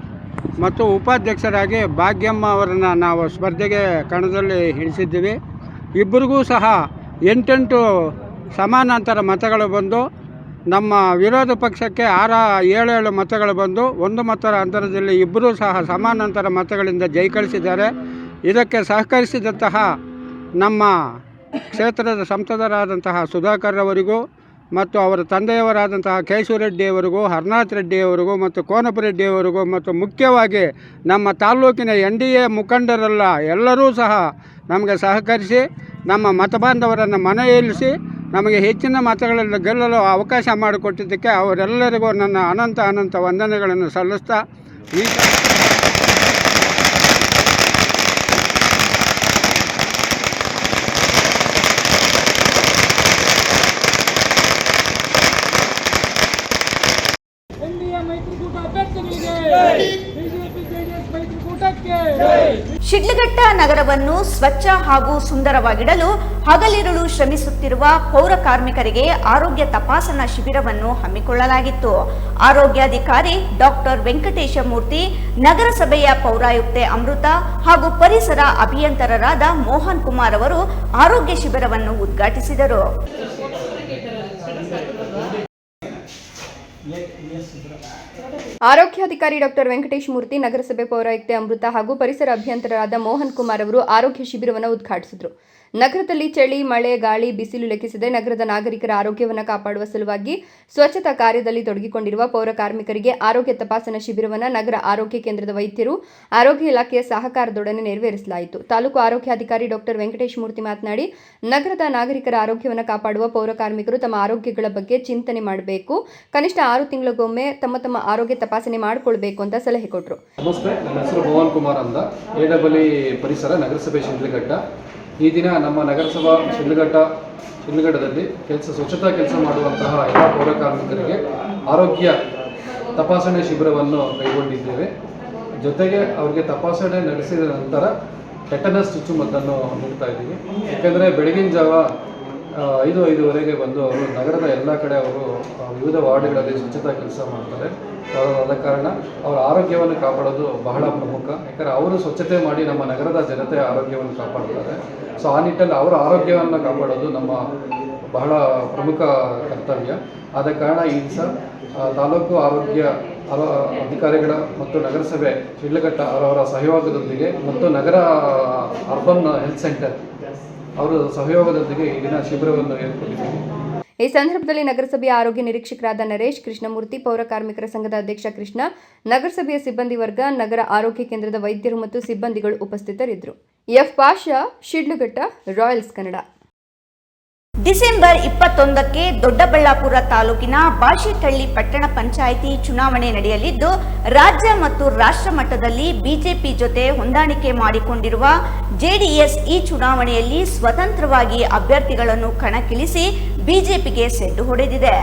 ಮತ್ತು ಉಪಾಧ್ಯಕ್ಷರಾಗಿ ಭಾಗ್ಯಮ್ಮ ಅವರನ್ನು ನಾವು ಸ್ಪರ್ಧೆಗೆ ಕಣದಲ್ಲಿ ಇಳಿಸಿದ್ದೀವಿ. ಇಬ್ಬರಿಗೂ ಸಹ ಎಂಟೆಂಟು ಸಮಾನಾಂತರ ಮತಗಳು ಬಂದು, ನಮ್ಮ ವಿರೋಧ ಪಕ್ಷಕ್ಕೆ ಆರ ಏಳೇಳು ಮತಗಳು ಬಂದು, ಒಂದು ಮತರ ಅಂತರದಲ್ಲಿ ಇಬ್ಬರೂ ಸಹ ಸಮಾನಾಂತರ ಮತಗಳಿಂದ ಜೈಕಳಿಸಿದ್ದಾರೆ ಇದಕ್ಕೆ ಸಹಕರಿಸಿದಂತಹ ನಮ್ಮ ಕ್ಷೇತ್ರದ ಸಂಸದರಾದಂತಹ ಸುಧಾಕರ್ ಅವರಿಗೂ ಮತ್ತು ಅವರ ತಂದೆಯವರಾದಂತಹ ಕೇಶವರೆಡ್ಡಿಯವರಿಗೂ, ಹರ್ನಾಥ್ ರೆಡ್ಡಿಯವರಿಗೂ ಮತ್ತು ಕೋನಪರೆಡ್ಡಿಯವರಿಗೂ ಮತ್ತು ಮುಖ್ಯವಾಗಿ ನಮ್ಮ ತಾಲ್ಲೂಕಿನ ಎನ್ ಡಿ ಎ ಮುಖಂಡರೆಲ್ಲ ಎಲ್ಲರೂ ಸಹ ನಮಗೆ ಸಹಕರಿಸಿ, ನಮ್ಮ ಮತಬಾಂಧವರನ್ನು ಮನೆಯಲ್ಲಿಸಿ ನಮಗೆ ಹೆಚ್ಚಿನ ಮತಗಳನ್ನು ಗೆಲ್ಲಲು ಅವಕಾಶ ಮಾಡಿಕೊಟ್ಟಿದ್ದಕ್ಕೆ ಅವರೆಲ್ಲರಿಗೂ ನನ್ನ ಅನಂತ ಅನಂತ ವಂದನೆಗಳನ್ನು ಸಲ್ಲಿಸ್ತಾ ಈ ಎನ್ಡಿಎ ಮೈತ್ರಿಕೂಟ ಅಭ್ಯರ್ಥಿಗಳಿಗೆ ಬಿಜೆಪಿ ಜೆಡಿಎಸ್ ಮೈತ್ರಿಕೂಟಕ್ಕೆ ಶಿಡ್ಲಘಟ್ಟ ನಗರವನ್ನು ಸ್ವಚ್ಛ ಹಾಗೂ ಸುಂದರವಾಗಿಡಲು ಹಗಲಿರುಳು ಶ್ರಮಿಸುತ್ತಿರುವ ಪೌರ ಕಾರ್ಮಿಕರಿಗೆ ಆರೋಗ್ಯ ತಪಾಸಣಾ ಶಿಬಿರವನ್ನು ಹಮ್ಮಿಕೊಳ್ಳಲಾಗಿತ್ತು. ಆರೋಗ್ಯಾಧಿಕಾರಿ ಡಾಕ್ಟರ್ ವೆಂಕಟೇಶ ಮೂರ್ತಿ ನಗರಸಭೆಯ ಪೌರಾಯುಕ್ತೆ ಅಮೃತ ಹಾಗೂ ಪರಿಸರ ಅಭಿಯಂತರರಾದ ಮೋಹನ್ ಕುಮಾರ್ ಅವರು ಆರೋಗ್ಯ ಶಿಬಿರವನ್ನು ಉದ್ಘಾಟಿಸಿದರು. ಆರೋಗ್ಯಾಧಿಕಾರಿ ಡಾಕ್ಟರ್ ವೆಂಕಟೇಶ್ ಮೂರ್ತಿ ನಗರಸಭೆ ಪೌರಾಯುಕ್ತೆ ಅಮೃತ ಹಾಗೂ ಪರಿಸರ ಅಭಿಯಂತರರಾದ ಮೋಹನ್ ಕುಮಾರ್ ಅವರು ಆರೋಗ್ಯ ಶಿಬಿರವನ್ನು ಉದ್ಘಾಟಿಸಿದರು. ನಗರದಲ್ಲಿ ಚಳಿ, ಮಳೆ, ಗಾಳಿ, ಬಿಸಿಲು ಲೆಕ್ಕಿಸದೆ ನಗರದ ನಾಗರಿಕರ ಆರೋಗ್ಯವನ್ನು ಕಾಪಾಡುವ ಸಲುವಾಗಿ ಸ್ವಚ್ಛತಾ ಕಾರ್ಯದಲ್ಲಿ ತೊಡಗಿಕೊಂಡಿರುವ ಪೌರ ಕಾರ್ಮಿಕರಿಗೆ ಆರೋಗ್ಯ ತಪಾಸಣಾ ಶಿಬಿರವನ್ನು ನಗರ ಆರೋಗ್ಯ ಕೇಂದ್ರದ ವೈದ್ಯರು, ಆರೋಗ್ಯ ಇಲಾಖೆಯ ಸಹಕಾರದೊಡನೆ ನೆರವೇರಿಸಲಾಯಿತು. ತಾಲೂಕು ಆರೋಗ್ಯಾಧಿಕಾರಿ ಡಾಕ್ಟರ್ ವೆಂಕಟೇಶ್ ಮೂರ್ತಿ ಮಾತನಾಡಿ, ನಗರದ ನಾಗರಿಕರ ಆರೋಗ್ಯವನ್ನು ಕಾಪಾಡುವ ಪೌರ ಕಾರ್ಮಿಕರು ತಮ್ಮ ಆರೋಗ್ಯಗಳ ಬಗ್ಗೆ ಚಿಂತನೆ ಮಾಡಬೇಕು. ಕನಿಷ್ಠ ಆರು ತಿಂಗಳಿಗೊಮ್ಮೆ ತಮ್ಮ ತಮ್ಮ ಆರೋಗ್ಯ ತಪಾಸಣೆ ಮಾಡಿಕೊಳ್ಬೇಕು ಅಂತ ಸಲಹೆ ಕೊಟ್ಟರು ನಮಸ್ತೆ. ನನ್ನ ಹೆಸರು ಭುವನ್ ಕುಮಾರ್ ಅಂತ. ಎ ಪರಿಸರ ನಗರಸಭೆ ಶಿಡ್ಲಘಟ್ಟ. ಈ ದಿನ ನಮ್ಮ ನಗರಸಭಾ ಶಿಡ್ಲಘಟ್ಟ ಶಿಡ್ಲಘಟ್ಟದಲ್ಲಿ ಕೆಲಸ, ಸ್ವಚ್ಛತಾ ಕೆಲಸ ಮಾಡುವಂತಹ ಎಲ್ಲ ಪೌರ ಕಾರ್ಮಿಕರಿಗೆ ಆರೋಗ್ಯ ತಪಾಸಣೆ ಶಿಬಿರವನ್ನು ಕೈಗೊಂಡಿದ್ದೇವೆ. ಜೊತೆಗೆ ಅವರಿಗೆ ತಪಾಸಣೆ ನಡೆಸಿದ ನಂತರ ಟೆಟನಸ್ ಚುಚ್ಚುಮದ್ದನ್ನು ನೀಡ್ತಾ ಇದ್ದೀವಿ. ಯಾಕೆಂದರೆ ಬೆಳಗಿನ ಜಾವ ಐದು ಐದುವರೆಗೆ ಬಂದು ಅವರು ನಗರದ ಎಲ್ಲ ಕಡೆ ಅವರು ವಿವಿಧ ವಾರ್ಡ್ಗಳಲ್ಲಿ ಸ್ವಚ್ಛತಾ ಕೆಲಸ ಮಾಡ್ತಾರೆ. ಆದ ಕಾರಣ ಅವರ ಆರೋಗ್ಯವನ್ನು ಕಾಪಾಡೋದು ಬಹಳ ಪ್ರಮುಖ. ಯಾಕಂದರೆ ಅವರು ಸ್ವಚ್ಛತೆ ಮಾಡಿ ನಮ್ಮ ನಗರದ ಜನತೆ ಆರೋಗ್ಯವನ್ನು ಕಾಪಾಡ್ತಾರೆ. ಸೊ ಆ ನಿಟ್ಟಲ್ಲಿ ಅವರ ಆರೋಗ್ಯವನ್ನು ಕಾಪಾಡೋದು ನಮ್ಮ ಬಹಳ ಪ್ರಮುಖ ಕರ್ತವ್ಯ. ಆದ ಕಾರಣ ಈ ದಿವಸ ತಾಲೂಕು ಆರೋಗ್ಯ ಅಧಿಕಾರಿಗಳ ಮತ್ತು ನಗರಸಭೆ, ಶಿಡ್ಲಘಟ್ಟ ಅವರವರ ಸಹಯೋಗದೊಂದಿಗೆ ಮತ್ತು ನಗರ ಅರ್ಬನ್ ಹೆಲ್ತ್ ಸೆಂಟರ್ ಅವರ ಸಹಯೋಗದೊಂದಿಗೆ ದಿನ ಶಿಬಿರವನ್ನು ಏರ್ಪಡಿಸಿದ್ದೇವೆ ಈ ಸಂದರ್ಭದಲ್ಲಿ ನಗರಸಭೆಯ ಆರೋಗ್ಯ ನಿರೀಕ್ಷಕರಾದ ನರೇಶ್, ಕೃಷ್ಣಮೂರ್ತಿ, ಪೌರ ಕಾರ್ಮಿಕರ ಸಂಘದ ಅಧ್ಯಕ್ಷ ಕೃಷ್ಣ, ನಗರಸಭೆಯ ಸಿಬ್ಬಂದಿ ವರ್ಗ, ನಗರ ಆರೋಗ್ಯ ಕೇಂದ್ರದ ವೈದ್ಯರು ಮತ್ತು ಸಿಬ್ಬಂದಿಗಳು ಉಪಸ್ಥಿತರಿದ್ದರು. F. Pasha, Sidlaghatta, Royals Kannada. December ಇಪ್ಪತ್ತೊಂದಕ್ಕೆ ದೊಡ್ಡಬಳ್ಳಾಪುರ ತಾಲೂಕಿನ ಬಾಶೆಟ್ಟಳ್ಳಿ ಪಟ್ಟಣ ಪಂಚಾಯಿತಿ ಚುನಾವಣೆ ನಡೆಯಲಿದ್ದು ರಾಜ್ಯ ಮತ್ತು ರಾಷ್ಟ್ರ ಮಟ್ಟದಲ್ಲಿ ಬಿಜೆಪಿ ಜೊತೆ ಹೊಂದಾಣಿಕೆ ಮಾಡಿಕೊಂಡಿರುವ ಜೆಡಿಎಸ್ ಈ ಚುನಾವಣೆಯಲ್ಲಿ ಸ್ವತಂತ್ರವಾಗಿ ಅಭ್ಯರ್ಥಿಗಳನ್ನು ಕಣಕ್ಕಿಳಿಸಿ ಬಿಜೆಪಿಗೆ ಸೆಡ್ಡು ಹೊಡೆದಿದೆ.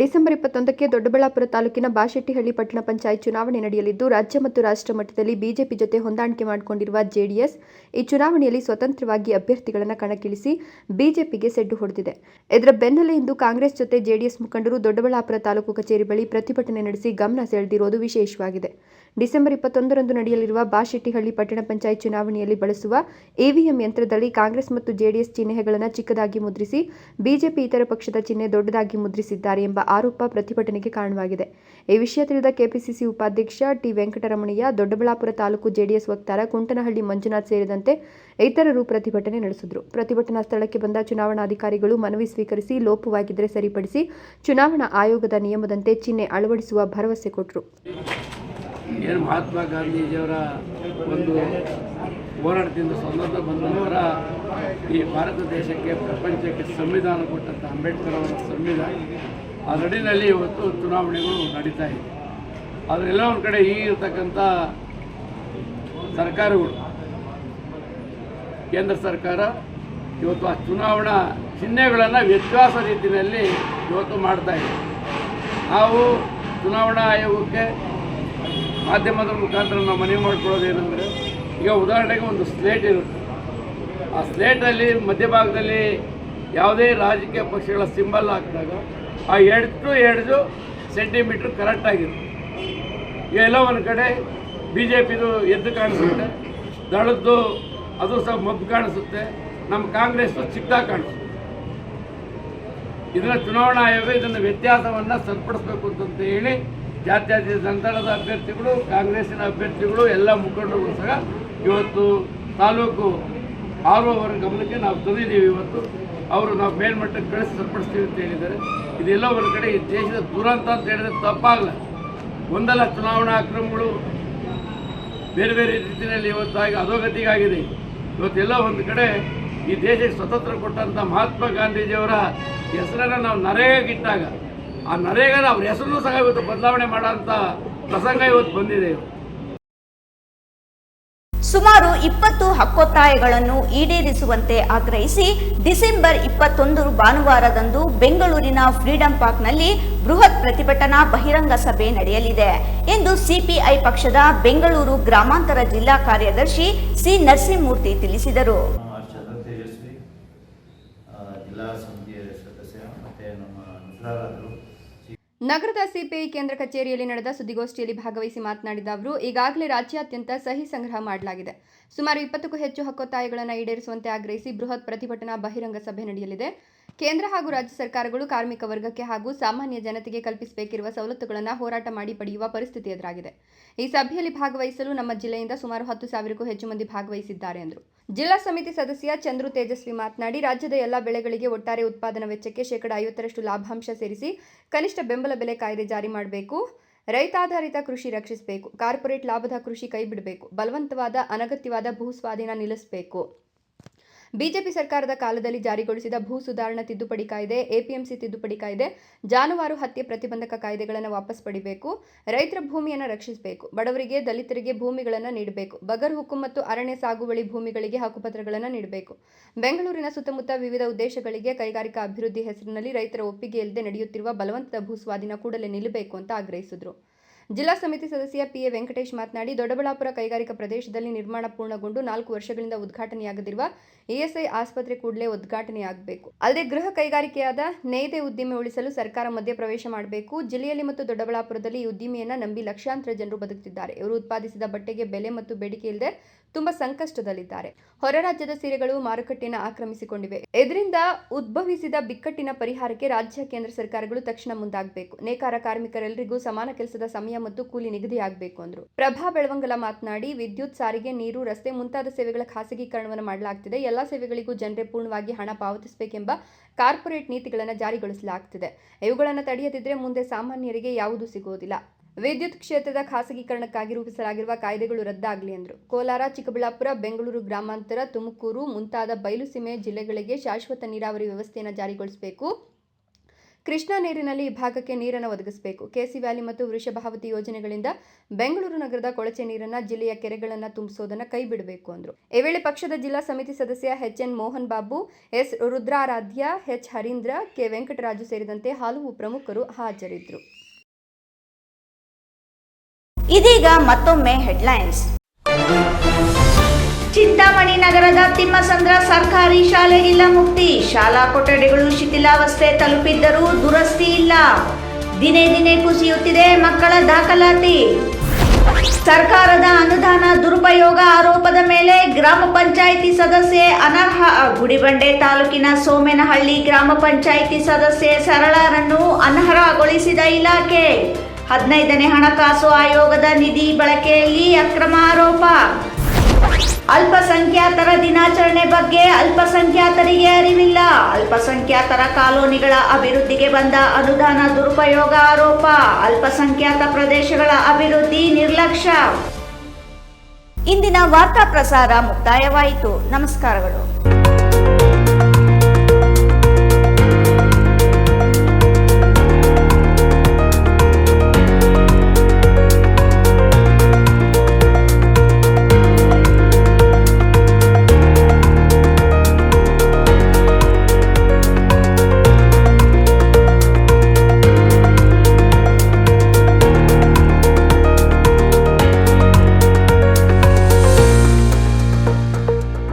ಡಿಸೆಂಬರ್ ಇಪ್ಪತ್ತೊಂದಕ್ಕೆ ದೊಡ್ಡಬಳ್ಳಾಪುರ ತಾಲೂಕಿನ ಬಾಶೆಟ್ಟಿಹಳ್ಳಿ ಪಟ್ಟಣ ಪಂಚಾಯತ್ ಚುನಾವಣೆ ನಡೆಯಲಿದ್ದು, ರಾಜ್ಯ ಮತ್ತು ರಾಷ್ಟ್ರ ಮಟ್ಟದಲ್ಲಿ ಬಿಜೆಪಿ ಜೊತೆ ಹೊಂದಾಣಿಕೆ ಮಾಡಿಕೊಂಡಿರುವ ಜೆಡಿಎಸ್ ಈ ಚುನಾವಣೆಯಲ್ಲಿ ಸ್ವತಂತ್ರವಾಗಿ ಅಭ್ಯರ್ಥಿಗಳನ್ನು ಕಣಕ್ಕಿಳಿಸಿ ಬಿಜೆಪಿಗೆ ಸೆಡ್ಡು ಹೊಡೆದಿದೆ. ಇದರ ಬೆನ್ನಲ್ಲೇ ಇಂದು ಕಾಂಗ್ರೆಸ್ ಜೊತೆ ಜೆಡಿಎಸ್ ಮುಖಂಡರು ದೊಡ್ಡಬಳ್ಳಾಪುರ ತಾಲೂಕು ಕಚೇರಿ ಬಳಿ ಪ್ರತಿಭಟನೆ ನಡೆಸಿ ಗಮನ ಸೆಳೆದಿರುವುದು ವಿಶೇಷವಾಗಿದೆ. ಡಿಸೆಂಬರ್ ಇಪ್ಪತ್ತೊಂದರಂದು ನಡೆಯಲಿರುವ ಬಾಶೆಟ್ಟಿಹಳ್ಳಿ ಪಟ್ಟಣ ಪಂಚಾಯತ್ ಚುನಾವಣೆಯಲ್ಲಿ ಬಳಸುವ ಇವಿಎಂ ಯಂತ್ರದಲ್ಲಿ ಕಾಂಗ್ರೆಸ್ ಮತ್ತು ಜೆಡಿಎಸ್ ಚಿಹ್ನೆಗಳನ್ನು ಚಿಕ್ಕದಾಗಿ ಮುದ್ರಿಸಿ, ಬಿಜೆಪಿ ಇತರ ಪಕ್ಷದ ಚಿಹ್ನೆ ದೊಡ್ಡದಾಗಿ ಮುದ್ರಿಸಿದ್ದಾರೆ ಎಂಬ ಆರೋಪ ಪ್ರತಿಭಟನೆಗೆ ಕಾರಣವಾಗಿದೆ. ಈ ವಿಷಯ ತಿಳಿದ ಕೆಪಿಸಿಸಿ ಉಪಾಧ್ಯಕ್ಷ ಟಿ ವೆಂಕಟರಮಣಯ್ಯ, ದೊಡ್ಡಬಳ್ಳಾಪುರ ತಾಲೂಕು ಜೆಡಿಎಸ್ ವಕ್ತಾರ ಕುಂಟನಹಳ್ಳಿ ಮಂಜುನಾಥ್ ಸೇರಿದಂತೆ ಇತರರು ಪ್ರತಿಭಟನೆ ನಡೆಸಿದರು. ಪ್ರತಿಭಟನಾ ಸ್ಥಳಕ್ಕೆ ಬಂದ ಚುನಾವಣಾಧಿಕಾರಿಗಳು ಮನವಿ ಸ್ವೀಕರಿಸಿ ಲೋಪವಾಗಿದ್ದರೆ ಸರಿಪಡಿಸಿ ಚುನಾವಣಾ ಆಯೋಗದ ನಿಯಮದಂತೆ ಚಿಹ್ನೆ ಅಳವಡಿಸುವ ಭರವಸೆ ಕೊಟ್ಟರು ಏನು ಮಹಾತ್ಮ ಗಾಂಧೀಜಿಯವರ ಒಂದು ಹೋರಾಟದಿಂದ ಸ್ವತಂತ್ರ ಬಂದ ಈ ಭಾರತ ದೇಶಕ್ಕೆ ಪ್ರಪಂಚಕ್ಕೆ ಸಂವಿಧಾನ ಕೊಟ್ಟಂಥ ಅಂಬೇಡ್ಕರ್ ಅವರ ಸಂವಿಧಾನ ಆ ನಡಿನಲ್ಲಿ ಇವತ್ತು ಚುನಾವಣೆಗಳು ನಡೀತಾ ಇದೆ. ಅದರೆಲ್ಲ ಒಂದು ಕಡೆ ಈ ಸರ್ಕಾರಗಳು, ಕೇಂದ್ರ ಸರ್ಕಾರ ಇವತ್ತು ಆ ಚುನಾವಣಾ ಚಿಹ್ನೆಗಳನ್ನು ವ್ಯತ್ಯಾಸ ರೀತಿಯಲ್ಲಿ ಇವತ್ತು ಮಾಡ್ತಾ ಇದೆ. ನಾವು ಚುನಾವಣಾ ಆಯೋಗಕ್ಕೆ ಮಾಧ್ಯಮದ ಮುಖಾಂತರ ನಾವು ಮನವಿ ಮಾಡ್ಕೊಳ್ಳೋದೇನೆಂದರೆ ಈಗ ಉದಾಹರಣೆಗೆ ಒಂದು ಸ್ಲೇಟ್ ಇರುತ್ತೆ. ಆ ಸ್ಲೇಟಲ್ಲಿ ಮಧ್ಯಭಾಗದಲ್ಲಿ ಯಾವುದೇ ರಾಜಕೀಯ ಪಕ್ಷಗಳ ಸಿಂಬಲ್ ಹಾಕಿದಾಗ ಆ ಎರಡು ಟು ಎರಡು ಸೆಂಟಿಮೀಟ್ರ್ ಕರೆಕ್ಟಾಗಿರುತ್ತೆ ಈಗ ಎಲ್ಲ ಒಂದು ಕಡೆ ಬಿ ಜೆ ಪಿದು ಎದ್ದು ಕಾಣಿಸುತ್ತೆ, ದಳದ್ದು ಅದು ಸಹ ಮಬ್ಬು ಕಾಣಿಸುತ್ತೆ, ನಮ್ಮ ಕಾಂಗ್ರೆಸ್ ಚಿಕ್ಕದಾಗಿ ಕಾಣಿಸುತ್ತೆ. ಇದನ್ನು ಚುನಾವಣಾ ಆಯೋಗ ಇದನ್ನು ವ್ಯತ್ಯಾಸವನ್ನು ಸರಿಪಡಿಸ್ಬೇಕು ಅಂತಂತ ಹೇಳಿ ಜಾತ್ಯತೀತ ಸಂತಾನದ ಅಭ್ಯರ್ಥಿಗಳು, ಕಾಂಗ್ರೆಸ್ಸಿನ ಅಭ್ಯರ್ಥಿಗಳು, ಎಲ್ಲ ಮುಖಂಡರು ಸಹ ಇವತ್ತು ತಾಲೂಕು ಆರು ಅವರ ಗಮನಕ್ಕೆ ನಾವು ತಂದಿದ್ದೀವಿ ಇವತ್ತು. ಅವರು ನಾವು ಮೇಲ್ಮಟ್ಟಕ್ಕೆ ಕಳಿಸಿ ಸರಿಪಡಿಸ್ತೀವಿ ಅಂತ ಹೇಳಿದ್ದಾರೆ. ಇದೆಲ್ಲ ಒಂದು ಕಡೆ ಈ ದೇಶದ ದುರಂತ ಅಂತ ಹೇಳಿದ್ರೆ ತಪ್ಪಾಗಲ್ಲ. ಒಂದಲ್ಲ ಚುನಾವಣಾ ಅಕ್ರಮಗಳು ಬೇರೆ ಬೇರೆ ರೀತಿಯಲ್ಲಿ ಇವತ್ತಾಗಿ ಅಧೋಗತಿಗಾಗಿದೆ. ಇವತ್ತೆಲ್ಲ ಒಂದು ಕಡೆ ಈ ದೇಶಕ್ಕೆ ಸ್ವತಂತ್ರ ಕೊಟ್ಟಂಥ ಮಹಾತ್ಮ ಗಾಂಧೀಜಿಯವರ ಹೆಸರನ್ನು ನಾವು ನರೇಗಿಟ್ಟಾಗ ಆ ನರೇಗನ ಅವ್ರ ಹೆಸರನ್ನು ಸಹ ಇವತ್ತು ಬದಲಾವಣೆ ಮಾಡೋಂಥ ಪ್ರಸಂಗ ಇವತ್ತು ಬಂದಿದೆ. ಸುಮಾರು ಇಪ್ಪತ್ತು ಹಕ್ಕೊತ್ತಾಯಗಳನ್ನು ಈಡೇರಿಸುವಂತೆ ಆಗ್ರಹಿಸಿ ಡಿಸೆಂಬರ್ ಇಪ್ಪತ್ತೊಂದು ಭಾನುವಾರದಂದು ಬೆಂಗಳೂರಿನ ಫ್ರೀಡಂ ಪಾರ್ಕ್ನಲ್ಲಿ ಬೃಹತ್ ಪ್ರತಿಭಟನಾ ಬಹಿರಂಗ ಸಭೆ ನಡೆಯಲಿದೆ ಎಂದು ಸಿಪಿಐ ಪಕ್ಷದ ಬೆಂಗಳೂರು ಗ್ರಾಮಾಂತರ ಜಿಲ್ಲಾ ಕಾರ್ಯದರ್ಶಿ ಸಿ ನರಸಿಂಹಮೂರ್ತಿ ತಿಳಿಸಿದರು ಹರ್ಷದ ತೇಜಸ್ವಿ ಆ, ಜಿಲ್ಲಾ ಸಮಿತಿಯ ಸದಸ್ಯ ಮತ್ತು ನಮ್ಮ ಮಿತ್ರರಾದರು ನಗರದ ಸಿಪಿಐ ಕೇಂದ್ರ ಕಚೇರಿಯಲ್ಲಿ ನಡೆದ ಸುದ್ದಿಗೋಷ್ಠಿಯಲ್ಲಿ ಭಾಗವಹಿಸಿ ಮಾತನಾಡಿದ ಅವರು, ಈಗಾಗಲೇ ರಾಜ್ಯಾದ್ಯಂತ ಸಹಿ ಸಂಗ್ರಹ ಮಾಡಲಾಗಿದೆ. ಸುಮಾರು ಇಪ್ಪತ್ತಕ್ಕೂ ಹೆಚ್ಚು ಹಕ್ಕೊತ್ತಾಯಗಳನ್ನು ಈಡೇರಿಸುವಂತೆ ಆಗ್ರಹಿಸಿ ಬೃಹತ್ ಪ್ರತಿಭಟನಾ ಬಹಿರಂಗ ಸಭೆ ನಡೆಯಲಿದೆ. ಕೇಂದ್ರ ಹಾಗೂ ರಾಜ್ಯ ಸರ್ಕಾರಗಳು ಕಾರ್ಮಿಕ ವರ್ಗಕ್ಕೆ ಹಾಗೂ ಸಾಮಾನ್ಯ ಜನತೆಗೆ ಕಲ್ಪಿಸಬೇಕಿರುವ ಸವಲತ್ತುಗಳನ್ನು ಹೋರಾಟ ಮಾಡಿ ಪಡೆಯುವ ಪರಿಸ್ಥಿತಿ ಎದುರಾಗಿದೆ. ಈ ಸಭೆಯಲ್ಲಿ ಭಾಗವಹಿಸಲು ನಮ್ಮ ಜಿಲ್ಲೆಯಿಂದ ಸುಮಾರು ಹತ್ತು ಸಾವಿರಕ್ಕೂ ಹೆಚ್ಚು ಮಂದಿ ಭಾಗವಹಿಸಿದ್ದಾರೆ ಎಂದರು. ಜಿಲ್ಲಾ ಸಮಿತಿ ಸದಸ್ಯ ಚಂದ್ರು ತೇಜಸ್ವಿ ಮಾತನಾಡಿ, ರಾಜ್ಯದ ಎಲ್ಲ ಬೆಳೆಗಳಿಗೆ ಒಟ್ಟಾರೆ ಉತ್ಪಾದನಾ ವೆಚ್ಚಕ್ಕೆ ಶೇಕಡ ಐವತ್ತರಷ್ಟು ಲಾಭಾಂಶ ಸೇರಿಸಿ ಕನಿಷ್ಠ ಬೆಂಬಲ ಬೆಲೆ ಕಾಯ್ದೆ ಜಾರಿ ಮಾಡಬೇಕು ರೈತಾಧಾರಿತ ಕೃಷಿ ರಕ್ಷಿಸಬೇಕು, ಕಾರ್ಪೊರೇಟ್ ಲಾಭದ ಕೃಷಿ ಕೈಬಿಡಬೇಕು ಬಲವಂತವಾದ ಅನಗತ್ಯವಾದ ಭೂಸ್ವಾಧೀನ ನಿಲ್ಲಿಸಬೇಕು. ಬಿಜೆಪಿ ಸರ್ಕಾರದ ಕಾಲದಲ್ಲಿ ಜಾರಿಗೊಳಿಸಿದ ಭೂ ಸುಧಾರಣಾ ತಿದ್ದುಪಡಿ ಕಾಯ್ದೆ, ಎಪಿಎಂಸಿ ತಿದ್ದುಪಡಿ ಕಾಯ್ದೆ, ಜಾನುವಾರು ಹತ್ಯೆ ಪ್ರತಿಬಂಧಕ ಕಾಯ್ದೆಗಳನ್ನು ವಾಪಸ್ ಪಡಿಬೇಕು, ರೈತರ ಭೂಮಿಯನ್ನು ರಕ್ಷಿಸಬೇಕು, ಬಡವರಿಗೆ, ದಲಿತರಿಗೆ ಭೂಮಿಗಳನ್ನು ನೀಡಬೇಕು, ಬಗರ್ ಹುಕುಂ ಮತ್ತು ಅರಣ್ಯ ಸಾಗುವಳಿ ಭೂಮಿಗಳಿಗೆ ಹಕ್ಕುಪತ್ರಗಳನ್ನು ನೀಡಬೇಕು. ಬೆಂಗಳೂರಿನ ಸುತ್ತಮುತ್ತ ವಿವಿಧ ಉದ್ದೇಶಗಳಿಗೆ ಕೈಗಾರಿಕಾ ಅಭಿವೃದ್ಧಿ ಹೆಸರಿನಲ್ಲಿ ರೈತರ ಒಪ್ಪಿಗೆ ಇಲ್ಲದೆ ನಡೆಯುತ್ತಿರುವ ಬಲವಂತದ ಭೂ ಸ್ವಾಧೀನ ಕೂಡಲೇ ನಿಲ್ಲಬೇಕು ಅಂತ ಆಗ್ರಹಿಸಿದರು. ಜಿಲ್ಲಾ ಸಮಿತಿ ಸದಸ್ಯ ಪಿಎ ವೆಂಕಟೇಶ್ ಮಾತನಾಡಿ, ದೊಡ್ಡಬಳ್ಳಾಪುರ ಕೈಗಾರಿಕಾ ಪ್ರದೇಶದಲ್ಲಿ ನಿರ್ಮಾಣ ಪೂರ್ಣಗೊಂಡು ನಾಲ್ಕು ವರ್ಷಗಳಿಂದ ಉದ್ಘಾಟನೆಯಾಗದಿರುವ ಇಎಸ್ಐ ಆಸ್ಪತ್ರೆ ಕೂಡಲೇ ಉದ್ಘಾಟನೆಯಾಗಬೇಕು. ಅಲ್ಲದೆ ಗೃಹ ಕೈಗಾರಿಕೆಯಾದ ನೇಯ್ದೆ ಉದ್ದಿಮೆ ಉಳಿಸಲು ಸರ್ಕಾರ ಮಧ್ಯಪ್ರವೇಶ ಮಾಡಬೇಕು. ಜಿಲ್ಲೆಯಲ್ಲಿ ಮತ್ತು ದೊಡ್ಡಬಳ್ಳಾಪುರದಲ್ಲಿ ಈ ಉದ್ದಿಮೆಯನ್ನು ನಂಬಿ ಲಕ್ಷಾಂತರ ಜನರು ಬದುಕುತ್ತಿದ್ದಾರೆ ಇವರು ಉತ್ಪಾದಿಸಿದ ಬಟ್ಟೆಗೆ ಬೆಲೆ ಮತ್ತು ಬೇಡಿಕೆ ಇಲ್ಲದೆ ತುಂಬಾ ಸಂಕಷ್ಟದಲ್ಲಿದ್ದಾರೆ. ಹೊರ ರಾಜ್ಯದ ಸೀರೆಗಳು ಮಾರುಕಟ್ಟೆಯನ್ನು ಆಕ್ರಮಿಸಿಕೊಂಡಿವೆ. ಇದರಿಂದ ಉದ್ಭವಿಸಿದ ಬಿಕ್ಕಟ್ಟಿನ ಪರಿಹಾರಕ್ಕೆ ರಾಜ್ಯ ಕೇಂದ್ರ ಸರ್ಕಾರಗಳು ತಕ್ಷಣ ಮುಂದಾಗಬೇಕು. ನೇಕಾರ ಕಾರ್ಮಿಕರೆಲ್ಲರಿಗೂ ಸಮಾನ ಕೆಲಸದ ಸಮಯ ಮತ್ತು ಕೂಲಿ ನಿಗದಿಯಾಗಬೇಕು ಅಂದ್ರು. ಪ್ರಭಾ ಬೆಳವಂಗಲ ಮಾತನಾಡಿ, ವಿದ್ಯುತ್ ಸಾರಿಗೆ, ನೀರು, ರಸ್ತೆ ಮುಂತಾದ ಸೇವೆಗಳ ಖಾಸಗೀಕರಣವನ್ನು ಮಾಡಲಾಗ್ತಿದೆ. ಎಲ್ಲಾ ಸೇವೆಗಳಿಗೂ ಜನರೇ ಪೂರ್ಣವಾಗಿ ಹಣ ಪಾವತಿಸಬೇಕೆಂಬ ಕಾರ್ಪೊರೇಟ್ ನೀತಿಗಳನ್ನು ಜಾರಿಗೊಳಿಸಲಾಗ್ತಿದೆ. ಇವುಗಳನ್ನು ತಡೆಯದಿದ್ದರೆ ಮುಂದೆ ಸಾಮಾನ್ಯರಿಗೆ ಯಾವುದೂ ಸಿಗುವುದಿಲ್ಲ. ವಿದ್ಯುತ್ ಕ್ಷೇತ್ರದ ಖಾಸಗೀಕರಣಕ್ಕಾಗಿ ರೂಪಿಸಲಾಗಿರುವ ಕಾಯ್ದೆಗಳು ರದ್ದಾಗಲಿ ಎಂದರು ಕೋಲಾರ, ಚಿಕ್ಕಬಳ್ಳಾಪುರ, ಬೆಂಗಳೂರು ಗ್ರಾಮಾಂತರ, ತುಮಕೂರು ಮುಂತಾದ ಬಯಲುಸೀಮೆ ಜಿಲ್ಲೆಗಳಿಗೆ ಶಾಶ್ವತ ನೀರಾವರಿ ವ್ಯವಸ್ಥೆಯನ್ನು ಜಾರಿಗೊಳಿಸಬೇಕು. ಕೃಷ್ಣಾ ನೀರಿನಲ್ಲಿ ಈ ಭಾಗಕ್ಕೆ ನೀರನ್ನು ಒದಗಿಸಬೇಕು. ಕೆಸಿ ವ್ಯಾಲಿ ಮತ್ತು ವೃಷಭಾವತಿ ಯೋಜನೆಗಳಿಂದ ಬೆಂಗಳೂರು ನಗರದ ಕೊಳಚೆ ನೀರನ್ನ ಜಿಲ್ಲೆಯ ಕೆರೆಗಳನ್ನು ತುಂಬಿಸೋದನ್ನ ಕೈ ಬಿಡಬೇಕು ಅಂದರು. ಈ ವೇಳೆ ಪಕ್ಷದ ಜಿಲ್ಲಾ ಸಮಿತಿ ಸದಸ್ಯ H N Mohan Babu, S Rudraradhya, H Harindra, K Venkataraju ಸೇರಿದಂತೆ ಹಲವು ಪ್ರಮುಖರು ಹಾಜರಿದ್ದರು ಇದೀಗ ಮತ್ತೊಮ್ಮೆ ಹೆಡ್ಲೈನ್ಸ್ ಚಿಂತಾಮಣಿ ನಗರದ ತಿಮ್ಮಸಂದ್ರ ಸರ್ಕಾರಿ ಶಾಲೆ ಇಲ್ಲ ಮುಕ್ತಿ. ಶಾಲಾ ಕೊಠಡಿಗಳು ಶಿಥಿಲಾವಸ್ಥೆ ತಲುಪಿದ್ದರೂ ದುರಸ್ತಿ ಇಲ್ಲ. ದಿನೇ ದಿನೇ ಕುಸಿಯುತ್ತಿದೆ ಮಕ್ಕಳ ದಾಖಲಾತಿ. ಸರ್ಕಾರದ ಅನುದಾನ ದುರುಪಯೋಗ ಆರೋಪದ ಮೇಲೆ ಗ್ರಾಮ ಪಂಚಾಯಿತಿ ಸದಸ್ಯೆ ಅನರ್ಹ. ಗುಡಿಬಂಡೆ ತಾಲೂಕಿನ ಸೋಮೇನಹಳ್ಳಿ ಗ್ರಾಮ ಪಂಚಾಯಿತಿ ಸದಸ್ಯೆ ಸರಳರನ್ನು ಅನರ್ಹಗೊಳಿಸಿದ ಇಲಾಖೆ. ಹದಿನೈದನೇ ಹಣಕಾಸು ಆಯೋಗದ ನಿಧಿ ಬಳಕೆಯಲ್ಲಿ ಅಕ್ರಮ ಆರೋಪ ಅಲ್ಪಸಂಖ್ಯಾತರ ದಿನಾಚರಣೆ ಬಗ್ಗೆ ಅಲ್ಪಸಂಖ್ಯಾತರಿಗೆ ಅರಿವಿಲ್ಲ. ಅಲ್ಪಸಂಖ್ಯಾತರ ಕಾಲೋನಿಗಳ ಅಭಿವೃದ್ಧಿಗೆ ಬಂದ ಅನುದಾನ ದುರುಪಯೋಗ ಆರೋಪ. ಅಲ್ಪಸಂಖ್ಯಾತ ಪ್ರದೇಶಗಳ ಅಭಿವೃದ್ಧಿ ನಿರ್ಲಕ್ಷ್ಯ. ಇಂದಿನ ವಾರ್ತಾ ಪ್ರಸಾರ ಮುಕ್ತಾಯವಾಯಿತು. ನಮಸ್ಕಾರಗಳು.